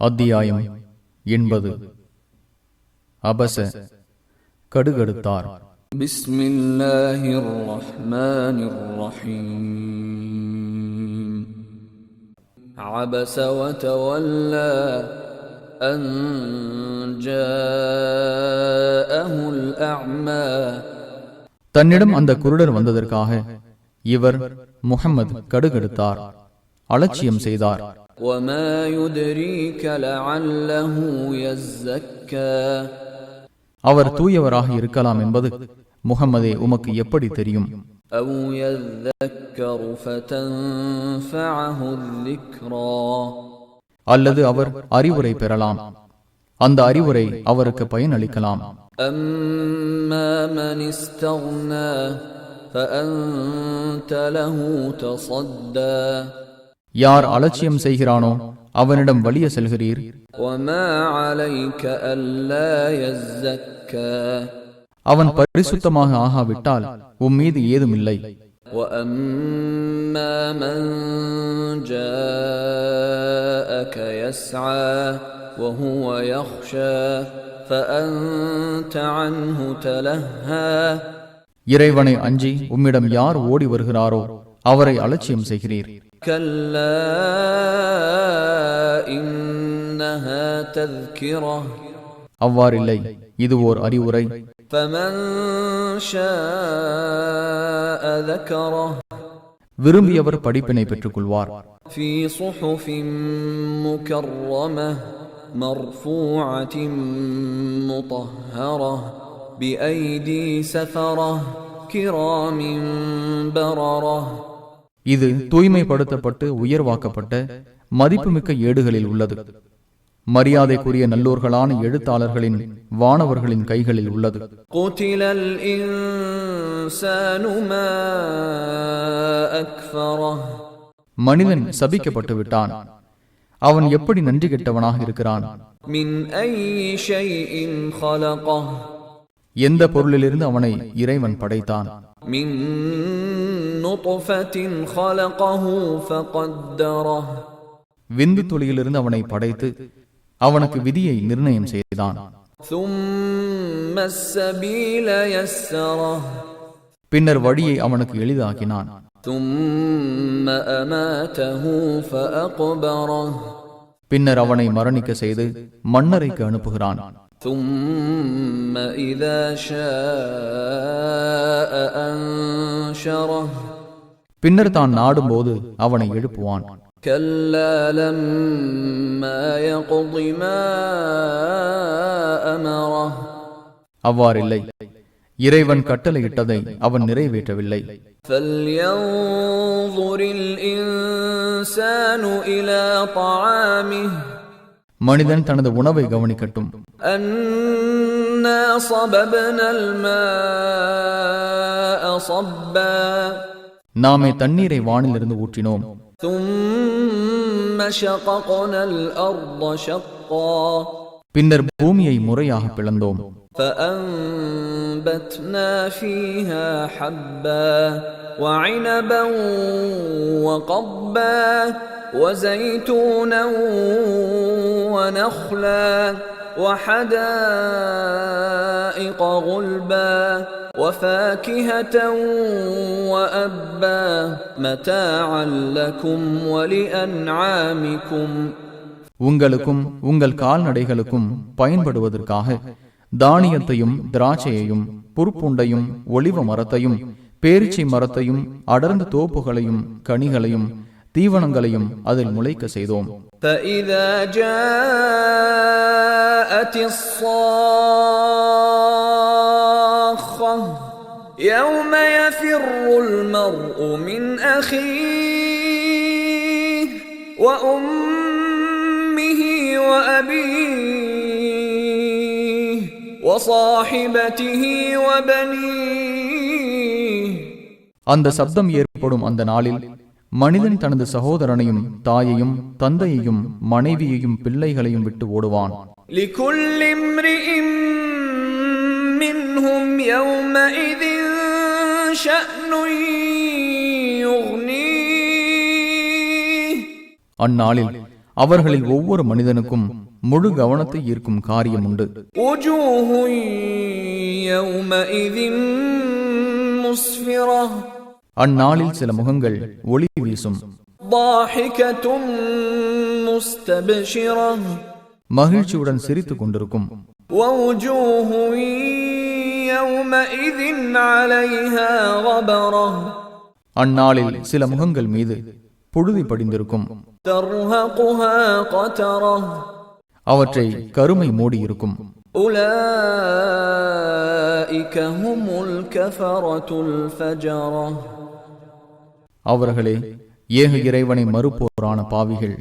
அத்தியாயம் எண்பது அபச கடுகடுத்தார் بسم الله الرحمن الرحيم عبس وتولى أن جاءه الأعمى தன்னிடம் அந்த குருடர் வந்ததற்காக இவர் முகம்மது கடுகடுத்தார் அலட்சியம் செய்தார் وما يدريك لعله يزكى அவர் தூயவராக இருக்கலாம் என்பது முகம்மதே உமக்கு எப்படி தெரியும் أو يذكر فتنفعه الذكرى அல்லது அவர் அறிவுரை பெறலாம் அந்த அறிவுரை அவருக்கு பயனளிக்கலாம் أما من استغنى فأنت له تصدى யார் அலட்சியம் செய்கிறானோ அவனிடம் வலிய செல்கிறீர். அவன் பரிசுத்தமாக ஆகாவிட்டால் உம் மீது ஏதும் இல்லை. இறைவனை அஞ்சி உம்மிடம் யார் ஓடி வருகிறாரோ அவரை அலட்சியம் செய்கிறீர். كلا إنها تذكرة அவ்வாறில்லை இது ஓர் அறிவுரை فمن شاء ذكره விரும்பியவர் படிப்பினை பெற்றுக் கொள்வார் في صحف مكرمة مرفوعة مطهرة بأيدي سفرة كرام بررة இது தூய்மைப்படுத்தப்பட்டு உயர்வாக்கப்பட்ட மதிப்புமிக்க ஏடுகளில் உள்ளது. மரியாதைக்குரிய நல்லோர்களான எழுத்தாளர்களின் வானவர்களின் கைகளில் உள்ளது. மனிதன் சபிக்கப்பட்டு விட்டான். அவன் எப்படி நன்றி கெட்டவனாக இருக்கிறான்? எந்த பொருளிலிருந்து அவனை இறைவன் படைத்தான்? من نطفة خلقه فقدره விந்து துளியிலிருந்து அவனை படைத்து அவனுக்கு விதியை நிர்ணயம் செய்தான் ثم السبيل يسره பின்னர் வழியை அவனுக்கு எளிதாக்கினான் ثم أماته فأقبره பின்னர் அவனை மரணிக்க செய்து மன்னரைக்கு அனுப்புகிறான் ثم إذا شاء أنشره பின்னர் தான் நாடும்போது அவனை எழுப்புவான் كلا لما يقض ما أمره அவ்வாறில்லை இறைவன் கட்டளையிட்டதை அவன் நிறைவேற்றவில்லை فلينظر الإنسان إلى طعامه மனிதன் தனது உணவை கவனிக்கட்டும் أنا صببنا الماء صبا நாமே தண்ணீரை வானிலிருந்து ஊற்றினோம் ثم شققنا الأرض شقا பின்னர் பூமியை முறையாக பிளந்தோம் فأنبتنا فيها حبا وعنبا وقبا وزيتونا ونخلا وحدائق غلبا وفاكهة وأبا متاعا لكم ولأنعامكم உங்களுக்கும் உங்கள் கால்நடைகளுக்கும் பயன்படுவதற்காக தானியத்தையும் திராட்சையையும் புற்புண்டையும் ஒளிவ மரத்தையும் பேரிச்சை மரத்தையும் அடர்ந்த தோப்புகளையும் கனிகளையும் தீவனங்களையும் அதில் முளைக்க செய்தோம் فإذا جاءت الصاخة يوم يفر المرء من أخيه وأمه وأبيه وصاحبته وبنيه அந்த சப்தம் ஏற்படும் அந்த நாளில் மனிதன் தனது சகோதரனையும் தாயையும் தந்தையையும் மனைவியையும் பிள்ளைகளையும் விட்டு ஓடுவான். அந்நாளில் அவர்களில் ஒவ்வொரு மனிதனுக்கும் முழு கவனத்தை ஈர்க்கும் காரியம் உண்டு. முஸ்ஃபிரா அந்நாளில் சில முகங்கள் ஒளி வீசும். மகிழ்ச்சியுடன் சிரித்துக் கொண்டிருக்கும். அந்நாளில் சில முகங்கள் மீது புழுதி படிந்திருக்கும். அவற்றை கருமை மூடியிருக்கும். உலா அவர்களே ஏக இறைவனை மறுப்போரான பாவிகள்.